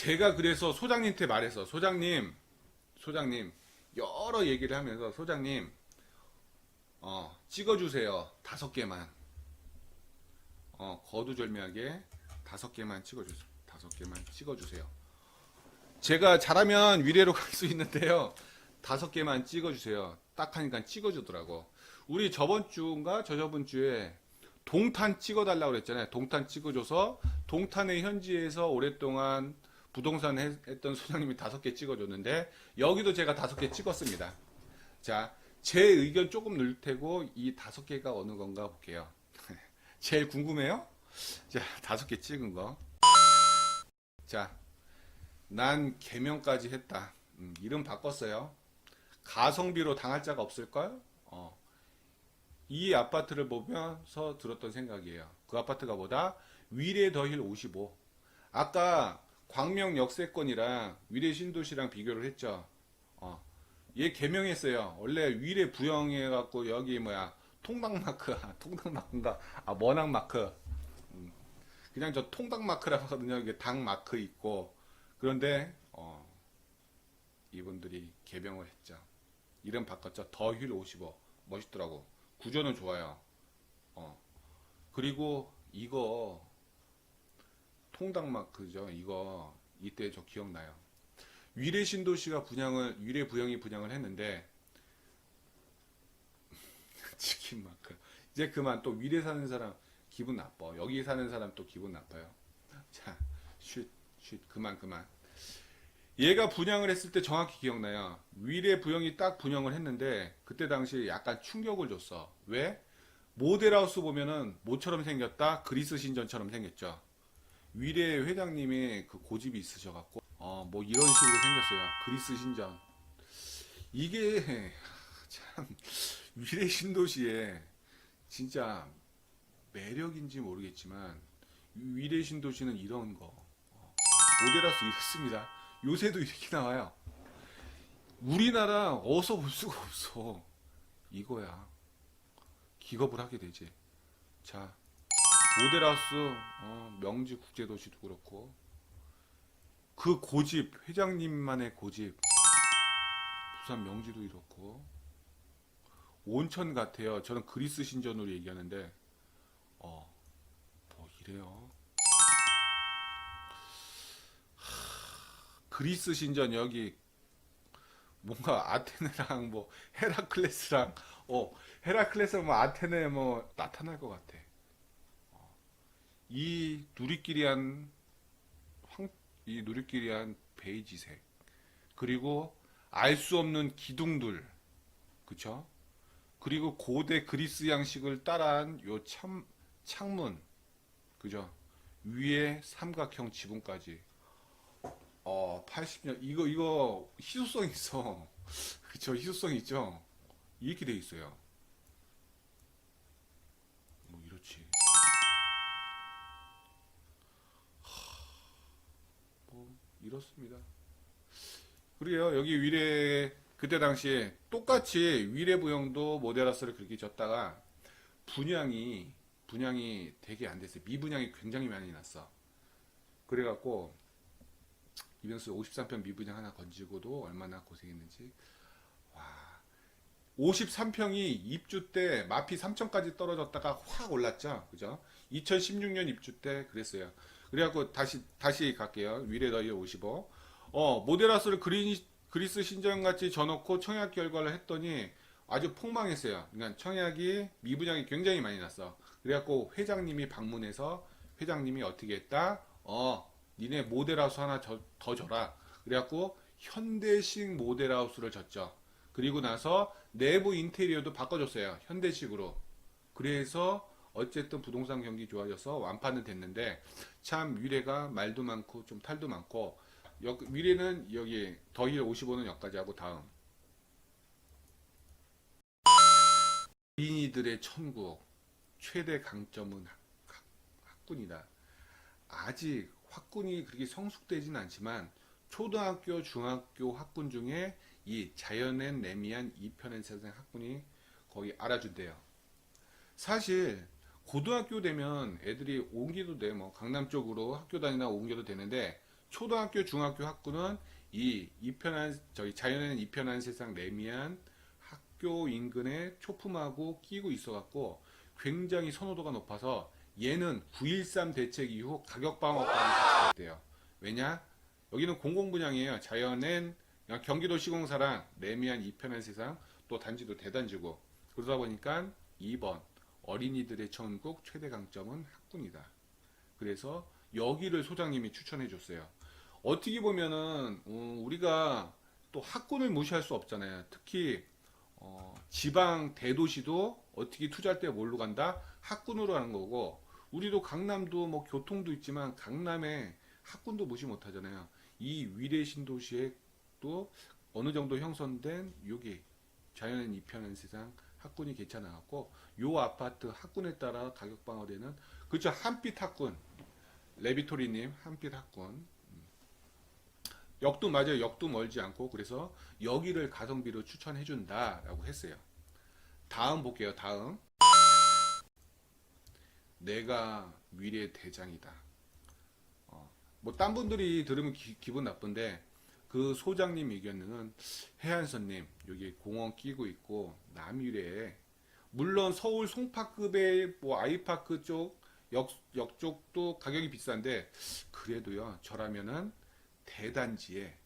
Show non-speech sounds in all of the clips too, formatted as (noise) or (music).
제가 그래서 소장님한테 말해서 소장님, 소장님 여러 얘기를 하면서 소장님 어, 찍어주세요 다섯 개만 어, 거두절미하게 다섯 개만 찍어주세요 다섯 개만 찍어주세요. 제가 잘하면 위례로 갈 수 있는데요 다섯 개만 찍어주세요. 딱 하니까 찍어주더라고. 우리 저번 주인가 저저번 주에 동탄 찍어달라고 그랬잖아요. 동탄 찍어줘서 동탄의 현지에서 오랫동안 부동산 해- 했던 소장님이 다섯 개 찍어줬는데 여기도 제가 다섯 개 찍었습니다. 자, 제 의견 조금 넣을 테고 이 다섯 개가 어느 건가 볼게요. (laughs) 제일 궁금해요? 자, 다섯 개 찍은 거. 자, 난 개명까지 했다. 음, 이름 바꿨어요. 가성비로 당할 자가 없을걸? 어. 이 아파트를 보면서 들었던 생각이에요. 그 아파트가 뭐다? 위례 더힐 55. 아까 광명 역세권이랑 위례 신도시랑 비교를 했죠. 어. 얘 개명했어요. 원래 위례 부영해 갖고 여기 뭐야 통닭 마크, 통닭 마크인가? 아 머낙마크. 음. 그냥 저 통닭 마크라고 하거든요. 이게 닭 마크 있고 그런데 어, 이분들이 개명을 했죠. 이름 바꿨죠. 더힐 55. 멋있더라고. 구조는 좋아요. 어. 그리고 이거 통닭마크죠. 이거 이때 저 기억나요. 위례 신도시가 분양을 위례 부영이 분양을 했는데 (laughs) 치킨 마크. 이제 그만 또 위례 사는 사람 기분 나빠. 여기 사는 사람 또 기분 나빠요. 자, 쉿, 쉿, 그만, 그만. 얘가 분양을 했을 때 정확히 기억나요. 위례 부영이 딱 분양을 했는데 그때 당시 약간 충격을 줬어. 왜? 모델하우스 보면은 모처럼 생겼다. 그리스 신전처럼 생겼죠. 위례 회장님이 그 고집이 있으셔갖고 어 뭐 이런 식으로 생겼어요. 그리스 신전. 이게 (laughs) 참 위례 신도시에 진짜 매력인지 모르겠지만 위례 신도시는 이런 거 어, 모델하우스 이렇습니다. 요새도 이렇게 나와요. 우리나라 어서 볼 수가 없어. 이거야. 기겁을 하게 되지. 자, 모델하우스, 어, 명지 국제도시도 그렇고, 그 고집, 회장님만의 고집, 부산 명지도 이렇고, 온천 같아요. 저는 그리스 신전으로 얘기하는데, 어, 뭐 이래요. 그리스 신전 여기 뭔가 아테네랑 뭐 헤라클레스랑 어 헤라클레스랑 뭐 아테네 뭐 나타날 것 같아. 어, 이 누리끼리 한 황, 이 누리끼리 한 베이지색 그리고 알 수 없는 기둥들 그쵸? 그리고 고대 그리스 양식을 따라한 요 참, 창문 그죠? 위에 삼각형 지붕까지 어, 80년 이거 이거 희소성 있어. (laughs) 그쵸 희소성 있죠. 이렇게 돼 있어요. 이렇습니다. 그래요. 여기 위례 그때 당시에 똑같이 위례 부영도 모데라스를 그렇게 졌다가 분양이 분양이 되게 안 됐어요. 미분양이 굉장히 많이 났어. 그래갖고 이병수 53편 미분양 하나 건지고도 얼마나 고생했는지. 와. 53평이 입주 때 마피 3천까지 떨어졌다가 확 올랐죠. 그죠? 2016년 입주 때 그랬어요. 그래갖고 다시, 다시 갈게요. 위례 더이 55. 어, 모데라스를 그린, 그리스 신전같이 져놓고 청약 결과를 했더니 아주 폭망했어요. 그러니까 청약이 미분양이 굉장히 많이 났어. 그래갖고 회장님이 방문해서 회장님이 어떻게 했다? 어, 니네 모델하우스 하나 저- 더 줘라. 그래갖고 현대식 모델하우스를 줬죠. 그리고 나서 내부 인테리어도 바꿔줬어요. 현대식으로. 그래서 어쨌든 부동산 경기 좋아져서 완판은 됐는데 참 위례가 말도 많고 좀 탈도 많고 여- 위례는 여기 더힐 55는 여기까지 하고 다음 어린이들의 천국 최대 강점은 학군이다. 아직 학군이 그렇게 성숙되진 않지만 초등학교, 중학교 학군 중에 이 자연엔 레미안 2편의 세상 학군이 거의 알아준대요. 사실 고등학교 되면 애들이 옮기도 돼. 뭐 강남 쪽으로 학교 다니나 옮겨도 되는데 초등학교, 중학교 학구는 이 이편한 저희 자연에는 이편한 세상 레미안 학교 인근에 초품하고 끼고 있어 갖고 굉장히 선호도가 높아서 얘는 9.13 대책 이후 가격 방어까지 같이 됐대요. 왜냐? 여기는 공공 분양이에요. 자연엔 그냥 경기도 시공사랑 레미안 이편한 세상 또 단지도 대단지고 그러다 보니까 2번 어린이들의 천국 최대 강점은 학군이다. 그래서 여기를 소장님이 추천해 줬어요. 어떻게 보면은 어, 우리가 또 학군을 무시할 수 없잖아요. 특히 어, 지방 대도시도 어떻게 투자할 때 뭘로 간다? 학군으로 하는 거고 우리도 강남도 뭐 교통도 있지만 강남에 학군도 무시 못 하잖아요. 이 위례 신도시에 또 어느 정도 형성된 여기 자연인 이편한 세상 학군이 괜찮아 갖고 요 아파트 학군에 따라 가격 방어되는 그죠 한빛 학군 레비토리님 한빛 학군. 음. 역도 맞아요. 역도 멀지 않고 그래서 여기를 가성비로 추천해 준다 라고 했어요. 다음 볼게요. 다음. 내가 미래 대장이다. 어, 뭐딴 분들이 들으면 기, 기분 나쁜데 그 소장님 의견은 해안선님 여기 공원 끼고 있고 남유래에 물론 서울 송파급의 뭐 아이파크 쪽 역, 역 쪽도 가격이 비싼데 그래도요 저라면은 대단지에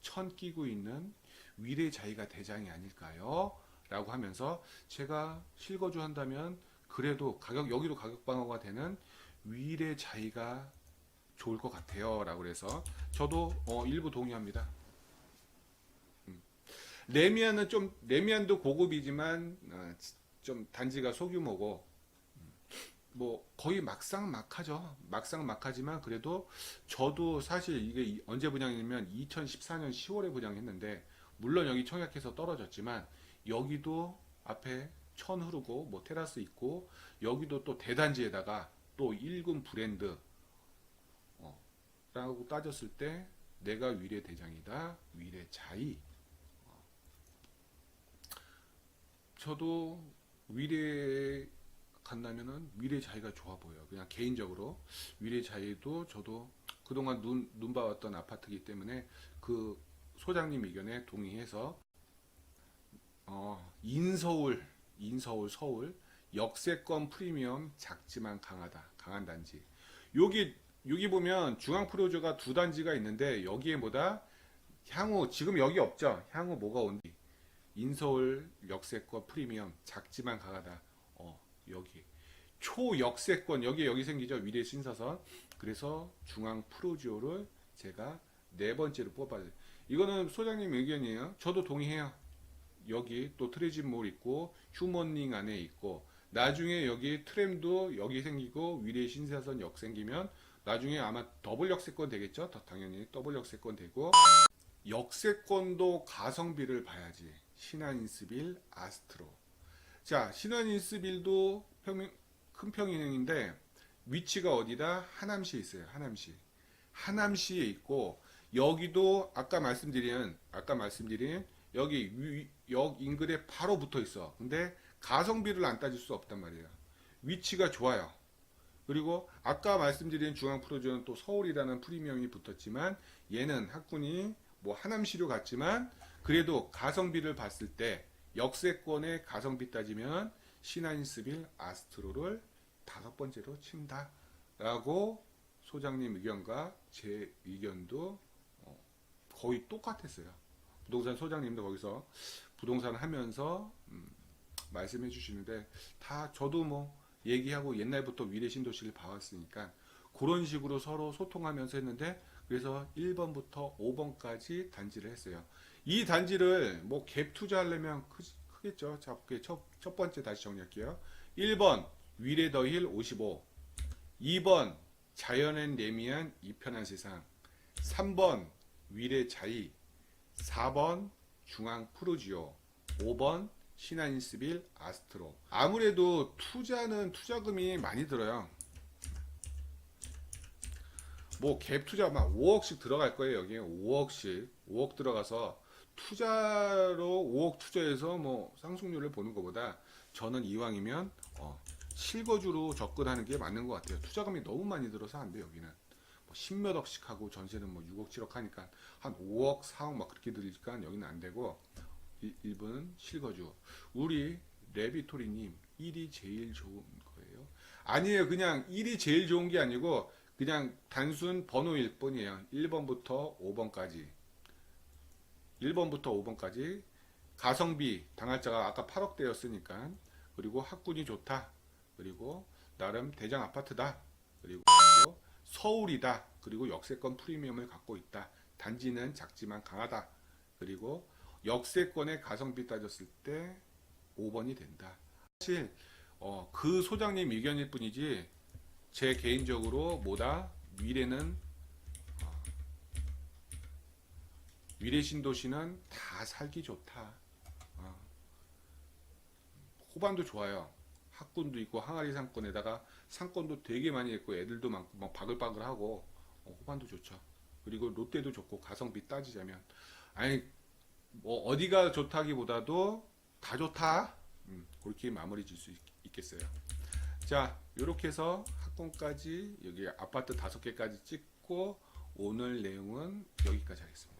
천 끼고 있는 위례 자이가 대장이 아닐까요? 라고 하면서 제가 실거주 한다면 그래도 가격 여기도 가격 방어가 되는 위례 자이가 좋을 것 같아요. 라고 그래서 저도 어, 일부 동의합니다. 음. 레미안은 좀 레미안도 고급이지만 어, 좀 단지가 소규모고 음, 뭐 거의 막상 막하죠. 막상 막하지만 그래도 저도 사실 이게 이- 언제 분양이냐면 2014년 10월에 분양했는데 물론 여기 청약해서 떨어졌지만 여기도 앞에 천 흐르고 뭐 테라스 있고 여기도 또 대단지에다가 또 1군 브랜드 라고 따졌을 때 내가 위례 대장이다 위례 자이 어. 저도 위례 간다면은 위례 자이가 좋아 보여요 그냥 개인적으로 위례 자이도 저도 그동안 눈, 눈 봐왔던 아파트이기 때문에 그 소장님 의견에 동의해서 어, 인서울 인서울 서울 역세권 프리미엄 작지만 강하다 강한 단지 여기 여기 보면 중앙 프로조가 두 단지가 있는데 여기에 뭐다? 향후 지금 여기 없죠? 향후 뭐가 온디? 인서울 역세권 프리미엄 작지만 강하다. 어 여기. 초역세권 여기 여기 생기죠? 위례 신사선. 그래서 중앙 프로지오를 제가 네 번째로 뽑아요 이거는 소장님 의견이에요. 저도 동의해요. 여기 또 트레진몰 있고 휴먼링 안에 있고 나중에 여기 트램도 여기 생기고 위례 신사선 역 생기면 나중에 아마 더블 역세권 되겠죠? 더 당연히 더블 역세권 되고 역세권도 가성비를 봐야지. 신한인스빌, 아스트로. 자, 신한인스빌도 평, 큰 평인행인데 위치가 어디다? 하남시에 있어요. 하남시. 하남시에 있고 여기도 아까 말씀드린 아까 말씀드린 여기 위- 역 인근에 바로 붙어 있어. 근데 가성비를 안 따질 수 없단 말이에요. 위치가 좋아요. 그리고 아까 말씀드린 중앙 프로조는 또 서울이라는 프리미엄이 붙었지만 얘는 학군이 뭐 하남시로 갔지만 그래도 가성비를 봤을 때 역세권의 가성비 따지면 신한인스빌 아스트로를 다섯 번째로 친다라고 소장님 의견과 제 의견도 어, 거의 똑같았어요. 부동산 소장님도 거기서 부동산 하면서 음, 말씀해 주시는데 다 저도 뭐 얘기하고 옛날부터 위례 신도시를 봐왔으니까 그런 식으로 서로 소통하면서 했는데 그래서 1번부터 5번까지 단지를 했어요. 이 단지를 뭐 갭 투자하려면 크, 크겠죠. 자. 첫, 첫 번째 다시 정리할게요. 1번 위례 더힐 55 2번 자연엔 레미안 이편한 세상 3번 위례 자이 4번 중앙 프로지오 5번 신한인스빌 아스트로. 아무래도 투자는 투자금이 많이 들어요. 뭐 갭 투자 막 5억씩 들어갈 거예요 여기에. 5억씩. 5억 들어가서 투자로 5억 투자해서 뭐 상승률을 보는 것보다 저는 이왕이면 어, 실거주로 접근하는 게 맞는 것 같아요. 투자금이 너무 많이 들어서 안 돼 여기는. 뭐 10몇 억씩 하고 전세는 뭐 6억 7억 하니까 한 5억 4억 막 그렇게 들으니까 여기는 안 되고 1번 실거주. 우리 레비토리님 1이 제일 좋은 거예요? 아니에요. 그냥 1이 제일 좋은 게 아니고 그냥 단순 번호일 뿐이에요. 1번부터 5번까지. 1번부터 5번까지. 가성비 당할자가 아까 8억대였으니까. 그리고 학군이 좋다. 그리고 나름 대장 아파트다. 그리고 서울이다. 그리고 역세권 프리미엄을 갖고 있다. 단지는 작지만 강하다. 그리고 역세권의 가성비 따졌을 때 5번이 된다 사실 어, 그 소장님 의견일 뿐이지 제 개인적으로 뭐다 미래는 어, 미래 신도시는 다 살기 좋다 어. 호반도 좋아요 학군도 있고 항아리 상권에다가 상권도 되게 많이 있고 애들도 많고 막 바글바글하고 어, 호반도 좋죠. 그리고 롯데도 좋고 가성비 따지자면 아니 뭐 어디가 좋다기보다도 다 좋다. 음, 그렇게 마무리 질 수 있겠어요. 자, 이렇게 해서 학군까지 여기 아파트 다섯 개까지 찍고 오늘 내용은 여기까지 하겠습니다.